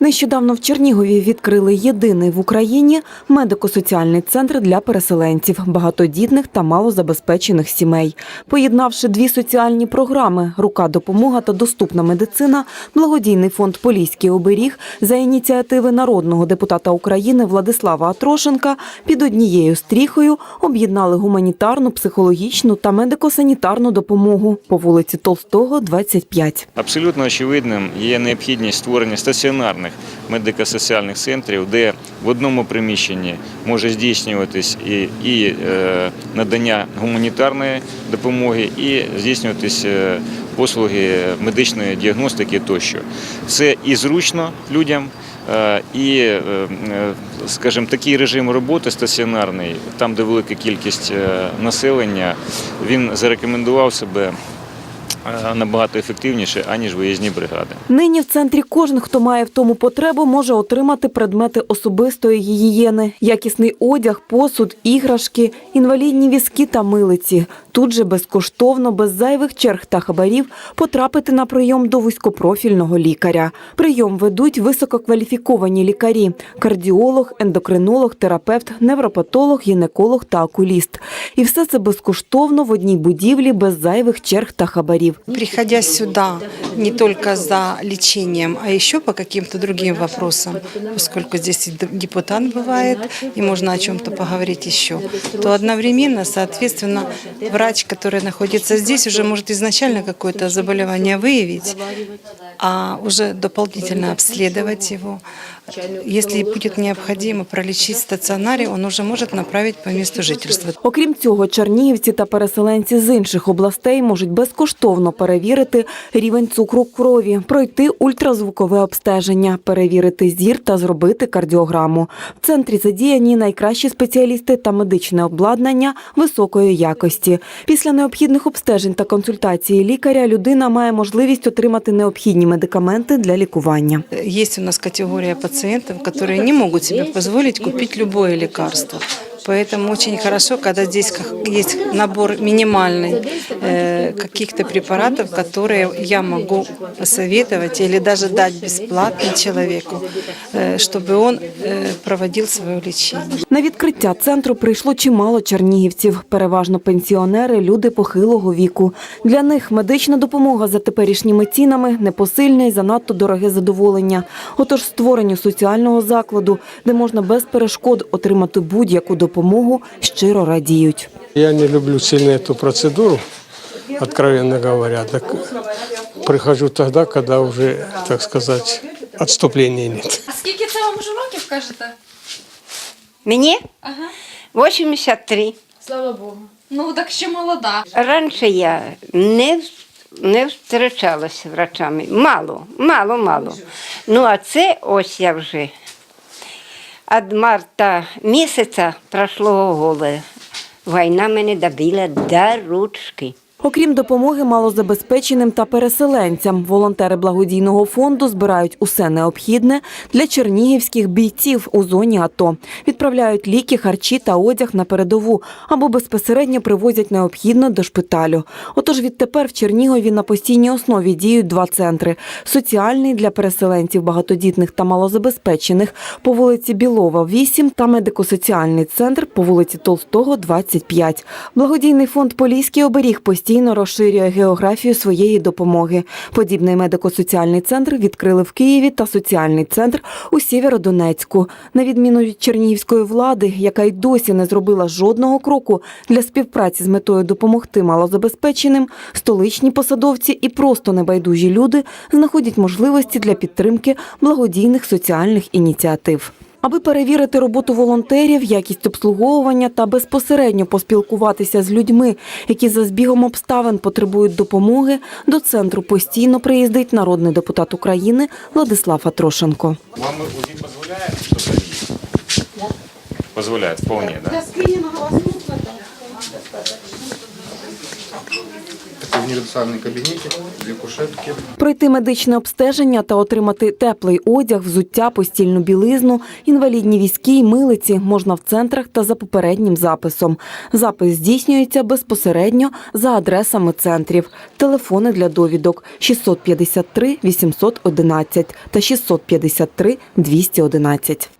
Нещодавно в Чернігові відкрили єдиний в Україні медико-соціальний центр для переселенців, багатодітних та малозабезпечених сімей. Поєднавши дві соціальні програми Рука допомога та доступна медицина, благодійний фонд Поліський оберіг за ініціативи народного депутата України Владислава Атрошенка під однією стріхою об'єднали гуманітарну, психологічну та медико-санітарну допомогу по вулиці Толстого, 25. Абсолютно очевидним є необхідність створення стаціонарних медико-соціальних центрів, де в одному приміщенні може здійснюватись і, і е, надання гуманітарної допомоги, і здійснюватись е, послуги медичної діагностики тощо. Це і зручно людям. е, І, скажімо, такий режим роботи стаціонарний, там, де велика кількість населення, він зарекомендував себе набагато ефективніше, аніж виїзні бригади. Нині в центрі кожен, хто має в тому потребу, може отримати предмети особистої гігієни, якісний одяг, посуд, іграшки, інвалідні візки та милиці. Тут же безкоштовно, без зайвих черг та хабарів потрапити на прийом до вузькопрофільного лікаря. Прийом ведуть висококваліфіковані лікарі: кардіолог, ендокринолог, терапевт, невропатолог, гінеколог та окуліст. І все це безкоштовно в одній будівлі без зайвих черг та хабарів Приходя сюда не только за лечением, а еще по каким-то другим вопросам, поскольку здесь и д- депутат бывает, и можно о чем-то поговорить еще, то одновременно, соответственно, врач, который находится здесь, уже может изначально какое-то заболевание выявить, а уже дополнительно обследовать его. Если будет необходимо пролечить в стационаре, он уже может направить по месту жительства. Окрім цього, чернігівці та переселенці з інших областей можуть безкоштовно перевірити рівень цукру крові, пройти ультразвукове обстеження, перевірити зір та зробити кардіограму. В центрі задіяні найкращі спеціалісти та медичне обладнання високої якості. Після необхідних обстежень та консультації лікаря людина має можливість отримати необхідні медикаменти для лікування. Є у нас категорія пацієнтів, которые не можуть себе позволить купить любое лекарство. Поэтому очень хорошо, когда здесь как- есть набор минимальный э, каких-то препаратов, которые я могу посоветовать или даже дать бесплатно человеку, э, чтобы он э, проводил свое лечение. На відкриття центру прийшло чимало чернігівців, переважно пенсіонери, люди похилого віку. Для них медична допомога за теперішніми цінами непосильне і занадто дороге задоволення. Отож, створенню соціального закладу, де можна без перешкод отримати будь-яку допомогу, щиро радіють. Я не люблю сильно эту процедуру, откровенно говоря. Так прихожу тогда, когда уже, так сказать, отступления нет. А скільки це вам уже років кажете? Мені Ага. 83. Слава Богу. Ну так ще молода. Раніше я не, не зустрічалася з врачами. Мало, мало, мало. Ну, а це ось я вже. Від марта місяця пройшло голе. Війна мене добила до ручки. Окрім допомоги малозабезпеченим та переселенцям, волонтери благодійного фонду збирають усе необхідне для чернігівських бійців у зоні АТО. Відправляють ліки, харчі та одяг на передову або безпосередньо привозять необхідне до шпиталю. Отож, відтепер в Чернігові на постійній основі діють два центри: соціальний для переселенців багатодітних та малозабезпечених по вулиці Білова, 8 та медико-соціальний центр по вулиці Толстого, 25. Благодійний фонд Поліський оберіг постійно розширює географію своєї допомоги. Подібний медико-соціальний центр відкрили в Києві та соціальний центр у Сєвєродонецьку. На відміну від чернігівської влади, яка й досі не зробила жодного кроку для співпраці з метою допомогти малозабезпеченим, столичні посадовці і просто небайдужі люди знаходять можливості для підтримки благодійних соціальних ініціатив. Аби перевірити роботу волонтерів, якість обслуговування та безпосередньо поспілкуватися з людьми, які за збігом обставин потребують допомоги, до центру постійно приїздить народний депутат України Владислав Атрошенко. Вам УЗИ позволяет что-то Позволяет, вполне, да? Такой универсальный кабинетик, две кушетки. Пройти медичне обстеження та отримати теплий одяг, взуття, постільну білизну, інвалідні візки й милиці можна в центрах та за попереднім записом. Запис здійснюється безпосередньо за адресами центрів. Телефони для довідок 653 811 та 653 211.